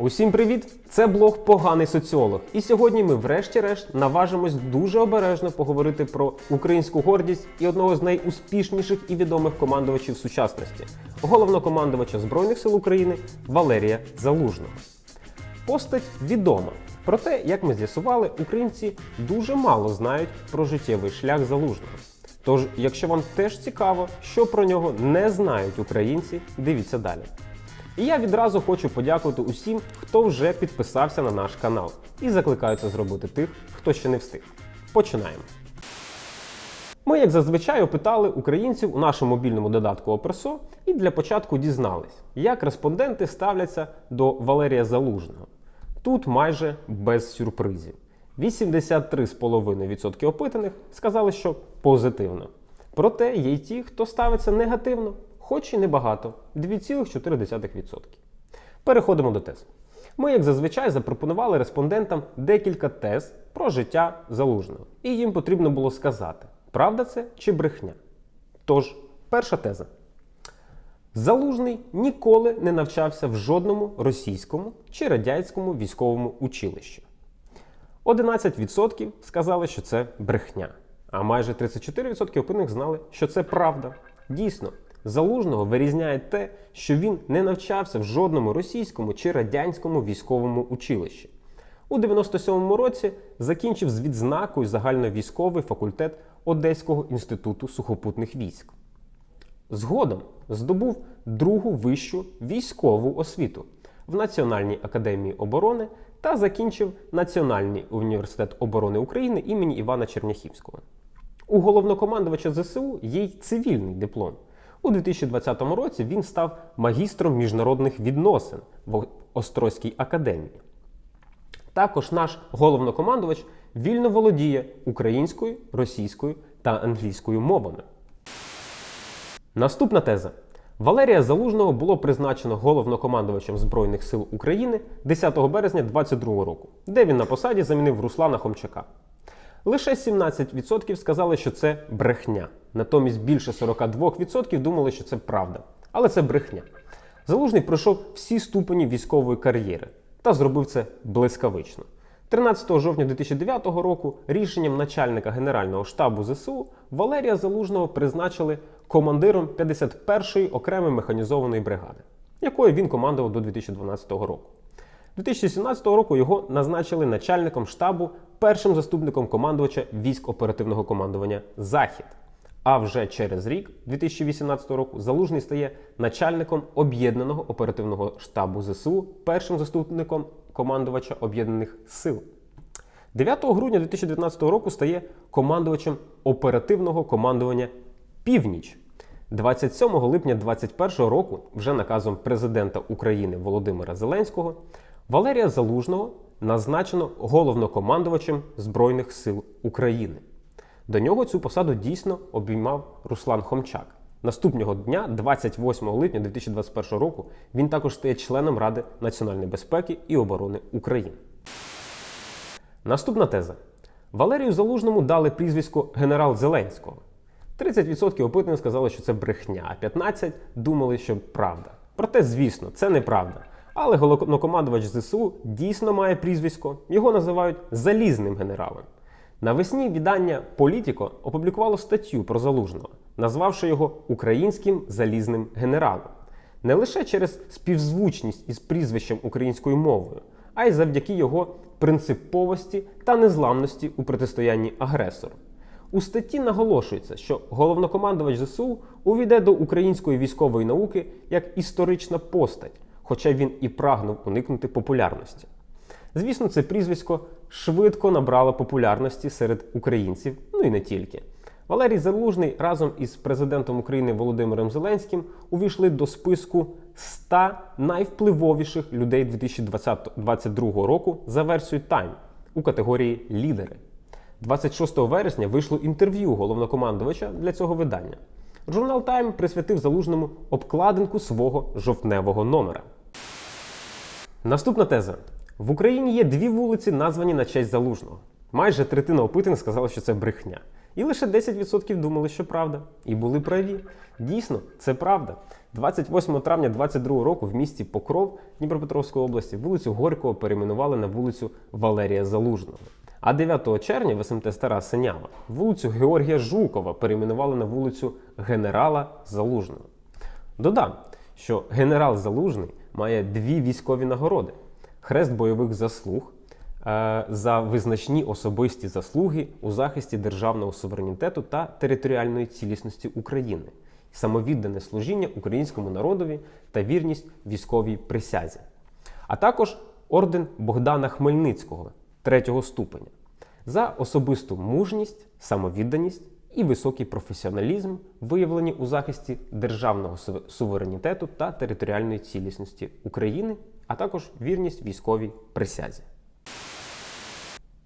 Усім привіт! Це блог Поганий соціолог. І сьогодні ми, врешті-решт, наважимось дуже обережно поговорити про українську гордість і одного з найуспішніших і відомих командувачів сучасності головнокомандувача Збройних сил України Валерія Залужного. Постать відома. Проте, як ми з'ясували, українці дуже мало знають про життєвий шлях залужного. Тож, якщо вам теж цікаво, що про нього не знають українці, дивіться далі. І я відразу хочу подякувати усім, хто вже підписався на наш канал, і закликаю це зробити тих, хто ще не встиг. Починаємо. Ми, як зазвичай, опитали українців у нашому мобільному додатку Оперсо і для початку дізнались, як респонденти ставляться до Валерія Залужного. Тут майже без сюрпризів. 83,5% опитаних сказали, що позитивно. Проте є й ті, хто ставиться негативно, хоч і небагато 2,4%. Переходимо до тез. Ми, як зазвичай, запропонували респондентам декілька тез про життя залужного, і їм потрібно було сказати, правда це чи брехня. Тож, перша теза. Залужний ніколи не навчався в жодному російському чи радянському військовому училищі. 11% сказали, що це брехня, а майже 34% опитаних знали, що це правда. Дійсно, залужного вирізняє те, що він не навчався в жодному російському чи радянському військовому училищі. У 97-му році закінчив з відзнакою загальновійськовий факультет Одеського інституту сухопутних військ. Згодом здобув другу вищу військову освіту в Національній академії оборони та закінчив Національний університет оборони України імені Івана Черняхівського. У головнокомандувача ЗСУ є й цивільний диплом. У 2020 році він став магістром міжнародних відносин в Острозькій академії. Також наш головнокомандувач вільно володіє українською, російською та англійською мовами. Наступна теза. Валерія Залужного було призначено головнокомандувачем Збройних сил України 10 березня 2022 року, де він на посаді замінив Руслана Хомчака. Лише 17% сказали, що це брехня. Натомість більше 42% думали, що це правда. Але це брехня. Залужний пройшов всі ступені військової кар'єри та зробив це блискавично. 13 жовтня 2009 року рішенням начальника Генерального штабу ЗСУ Валерія Залужного призначили командиром 51-ї окремої механізованої бригади, якою він командував до 2012 року. 2017 року його назначили начальником штабу першим заступником командувача військ оперативного командування Захід. А вже через рік, 2018 року, Залужний стає начальником об'єднаного оперативного штабу ЗСУ, першим заступником командувача об'єднаних сил. 9 грудня 2019 року стає командувачем оперативного командування Північ. 27 липня 2021 року, вже наказом президента України Володимира Зеленського, Валерія Залужного назначено головнокомандувачем Збройних сил України. До нього цю посаду дійсно обіймав Руслан Хомчак. Наступного дня, 28 липня 2021 року, він також стає членом Ради національної безпеки і оборони України. Наступна теза. Валерію Залужному дали прізвисько генерал Зеленського. 30% опитаних сказали, що це брехня, а 15% думали, що правда. Проте, звісно, це неправда. Але головнокомандувач ЗСУ дійсно має прізвисько. Його називають залізним генералом. Навесні видання Політіко опублікувало статтю про залужного, назвавши його українським залізним генералом. Не лише через співзвучність із прізвищем українською мовою, а й завдяки його принциповості та незламності у протистоянні агресору. У статті наголошується, що головнокомандувач ЗСУ увійде до української військової науки як історична постать, хоча він і прагнув уникнути популярності. Звісно, це прізвисько швидко набрало популярності серед українців, ну і не тільки. Валерій Залужний разом із президентом України Володимиром Зеленським увійшли до списку 100 найвпливовіших людей 2022 року за версією Time у категорії Лідери. 26 вересня вийшло інтерв'ю головнокомандувача для цього видання. Журнал Time присвятив залужному обкладинку свого жовтневого номера. Наступна теза: в Україні є дві вулиці, названі на честь залужного. Майже третина опитаних сказала, що це брехня. І лише 10% думали, що правда. І були праві. Дійсно, це правда. 28 травня 22 року в місті Покров Дніпропетровської області вулицю Горького перейменували на вулицю Валерія Залужного. А 9 червня в СМТ Стара Синява вулицю Георгія Жукова перейменували на вулицю Генерала Залужного. Додам, що генерал Залужний має дві військові нагороди: хрест бойових заслуг е, за визначні особисті заслуги у захисті державного суверенітету та територіальної цілісності України, самовіддане служіння українському народові та вірність військовій присязі, а також орден Богдана Хмельницького третього ступеня за особисту мужність, самовідданість і високий професіоналізм, виявлені у захисті державного суверенітету та територіальної цілісності України, а також вірність військовій присязі.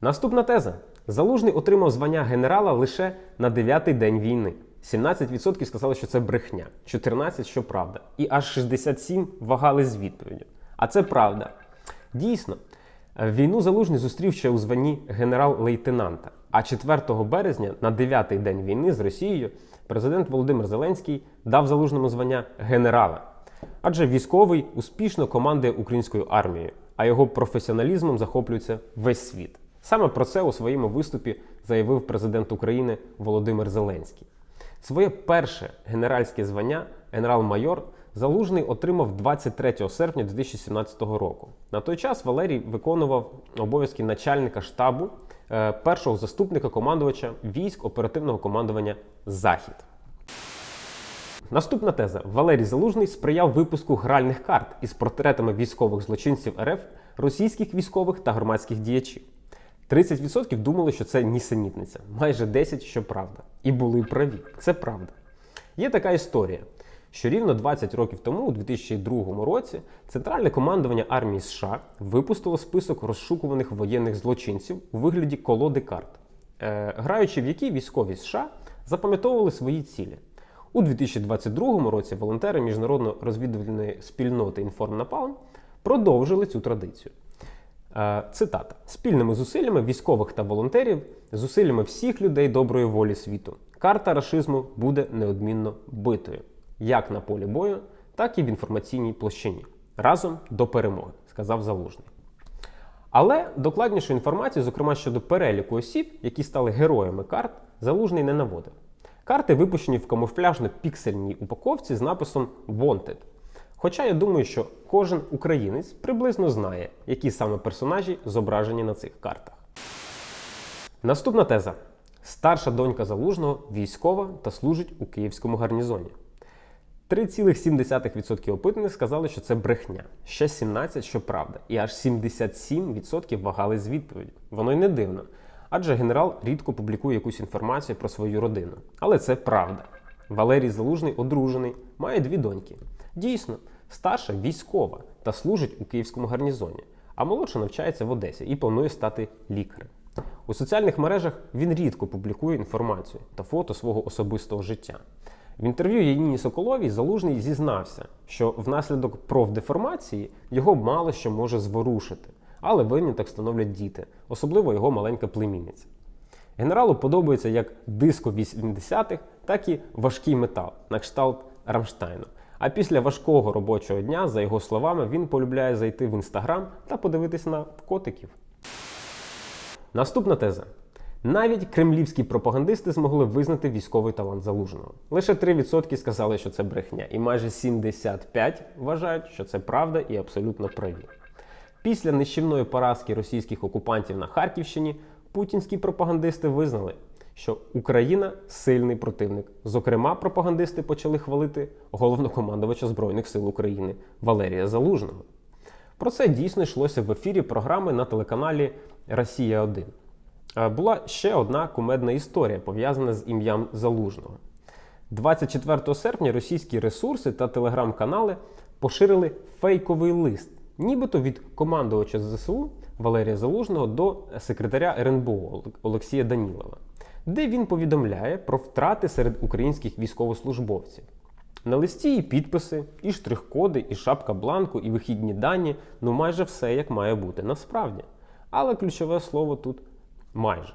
Наступна теза. Залужний отримав звання генерала лише на 9-й день війни. 17% сказали, що це брехня, 14% що правда. І аж 67% вагали з відповіддю. А це правда. Дійсно, війну Залужний зустрів ще у званні генерал-лейтенанта. А 4 березня, на 9-й день війни з Росією, президент Володимир Зеленський дав залужному звання генерала. Адже військовий успішно командує українською армією, а його професіоналізмом захоплюється весь світ. Саме про це у своєму виступі заявив президент України Володимир Зеленський. Своє перше генеральське звання генерал-майор Залужний отримав 23 серпня 2017 року. На той час Валерій виконував обов'язки начальника штабу е, першого заступника командувача військ оперативного командування Захід. Наступна теза: Валерій Залужний сприяв випуску гральних карт із портретами військових злочинців РФ, російських військових та громадських діячів. 30% думали, що це нісенітниця, майже 10% що правда. І були праві. Це правда. Є така історія, що рівно 20 років тому, у 2002 році, Центральне командування армії США випустило список розшукуваних воєнних злочинців у вигляді колоди карт, е, граючи в які військові США запам'ятовували свої цілі. У 2022 році волонтери міжнародно розвідувальної спільноти Інформнапалм продовжили цю традицію. Е, Цитата: спільними зусиллями військових та волонтерів, зусиллями всіх людей доброї волі світу. Карта рашизму буде неодмінно битою, як на полі бою, так і в інформаційній площині. Разом до перемоги, сказав Залужний. Але докладнішу інформацію, зокрема щодо переліку осіб, які стали героями карт, залужний не наводив. Карти випущені в камуфляжно-піксельній упаковці з написом Wanted. Хоча я думаю, що кожен українець приблизно знає, які саме персонажі зображені на цих картах. Наступна теза: старша донька залужного військова та служить у київському гарнізоні. 3,7% опитаних сказали, що це брехня. Ще 17% що правда, і аж 77% вагали з відповіді. Воно й не дивно. Адже генерал рідко публікує якусь інформацію про свою родину. Але це правда. Валерій Залужний одружений, має дві доньки. Дійсно, старша військова та служить у київському гарнізоні, а молодша навчається в Одесі і планує стати лікарем. У соціальних мережах він рідко публікує інформацію та фото свого особистого життя. В інтерв'ю Яніні Соколовій Залужний зізнався, що внаслідок профдеформації його мало що може зворушити, але виняток становлять діти, особливо його маленька племінниця. Генералу подобається як диско 80-х, так і важкий метал на кшталт Рамштайну. А після важкого робочого дня, за його словами, він полюбляє зайти в інстаграм та подивитись на котиків. Наступна теза. Навіть кремлівські пропагандисти змогли визнати військовий талант залужного. Лише 3% сказали, що це брехня, і майже 75% вважають, що це правда і абсолютно праві. Після нищівної поразки російських окупантів на Харківщині путінські пропагандисти визнали, що Україна сильний противник. Зокрема, пропагандисти почали хвалити головнокомандувача Збройних сил України Валерія Залужного. Про це дійсно йшлося в ефірі програми на телеканалі Росія 1 Е, Була ще одна кумедна історія, пов'язана з ім'ям Залужного. 24 серпня російські ресурси та телеграм-канали поширили фейковий лист, нібито від командувача ЗСУ Валерія Залужного до секретаря РНБО Олексія Данілова, де він повідомляє про втрати серед українських військовослужбовців. На листі і підписи, і штрих-коди, і шапка бланку, і вихідні дані ну майже все як має бути насправді. Але ключове слово тут майже.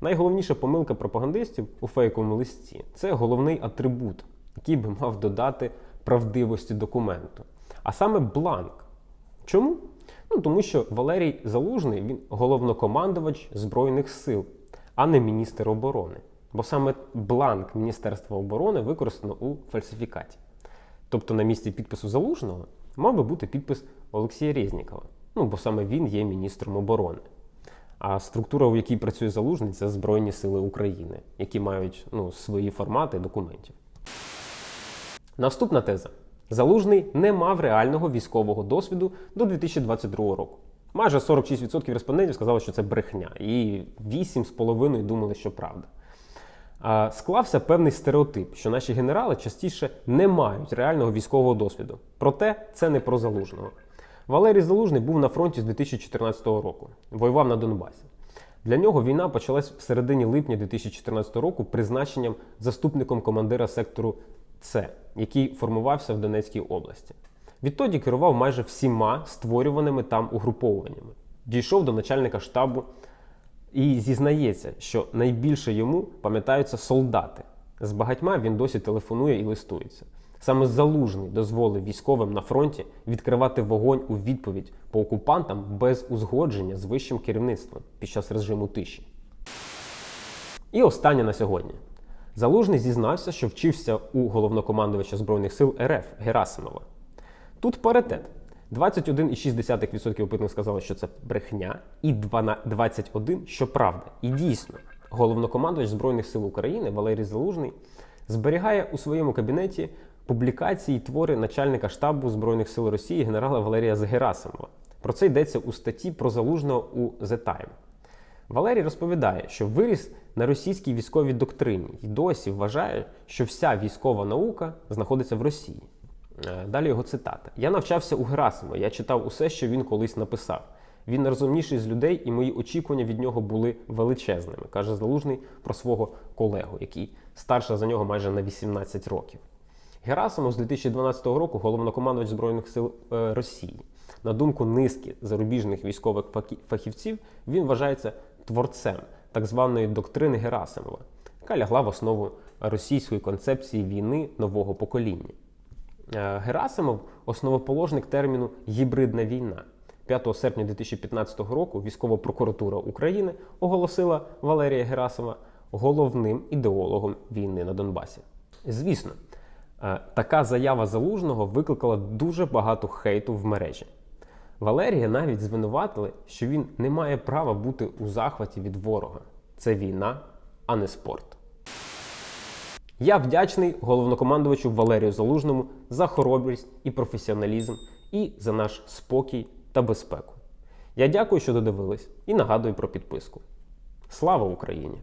Найголовніша помилка пропагандистів у фейковому листі це головний атрибут, який би мав додати правдивості документу. А саме бланк. Чому? Ну, тому що Валерій Залужний він головнокомандувач Збройних сил, а не міністр оборони. Бо саме бланк Міністерства оборони використано у фальсифікаті. Тобто на місці підпису Залужного мав би бути підпис Олексія Резнікова. Ну, бо саме він є міністром оборони. А структура, в якій працює Залужний, це Збройні Сили України, які мають ну, свої формати документів. Наступна теза. Залужний не мав реального військового досвіду до 2022 року. Майже 46% респондентів сказали, що це брехня, і 8,5% думали, що правда. Склався певний стереотип, що наші генерали частіше не мають реального військового досвіду. Проте це не про залужного. Валерій Залужний був на фронті з 2014 року, воював на Донбасі. Для нього війна почалась в середині липня 2014 року призначенням заступником командира сектору С, який формувався в Донецькій області. Відтоді керував майже всіма створюваними там угруповуваннями. Дійшов до начальника штабу і зізнається, що найбільше йому пам'ятаються солдати. З багатьма він досі телефонує і листується. Саме залужний дозволив військовим на фронті відкривати вогонь у відповідь по окупантам без узгодження з вищим керівництвом під час режиму тиші. І останнє на сьогодні. Залужний зізнався, що вчився у головнокомандувача Збройних сил РФ Герасимова. Тут паритет. 21,6% опитаних сказали, що це брехня, і 21, що правда. І дійсно, головнокомандувач Збройних сил України Валерій Залужний зберігає у своєму кабінеті публікації і твори начальника штабу Збройних сил Росії генерала Валерія Герасимова. Про це йдеться у статті про залужного у The Time. Валерій розповідає, що виріс на російській військовій доктрині і досі вважає, що вся військова наука знаходиться в Росії. Е, Далі його цитата: Я навчався у Герасима, я читав усе, що він колись написав. Він найрозумніший з людей, і мої очікування від нього були величезними, каже Залужний про свого колегу, який старша за нього майже на 18 років. Герасимов з 2012 року головнокомандувач Збройних сил е, Росії. На думку низки зарубіжних військових фахівців, він вважається творцем так званої доктрини Герасимова, яка лягла в основу російської концепції війни нового покоління. Е, Герасимов основоположник терміну гібридна війна. 5 серпня 2015 року військова прокуратура України оголосила Валерія Герасимова головним ідеологом війни на Донбасі. Звісно, е, така заява залужного викликала дуже багато хейту в мережі. Валерія навіть звинуватили, що він не має права бути у захваті від ворога. Це війна, а не спорт. Я вдячний головнокомандувачу Валерію Залужному за хоробрість і професіоналізм і за наш спокій та безпеку. Я дякую, що додивились, і нагадую про підписку. Слава Україні!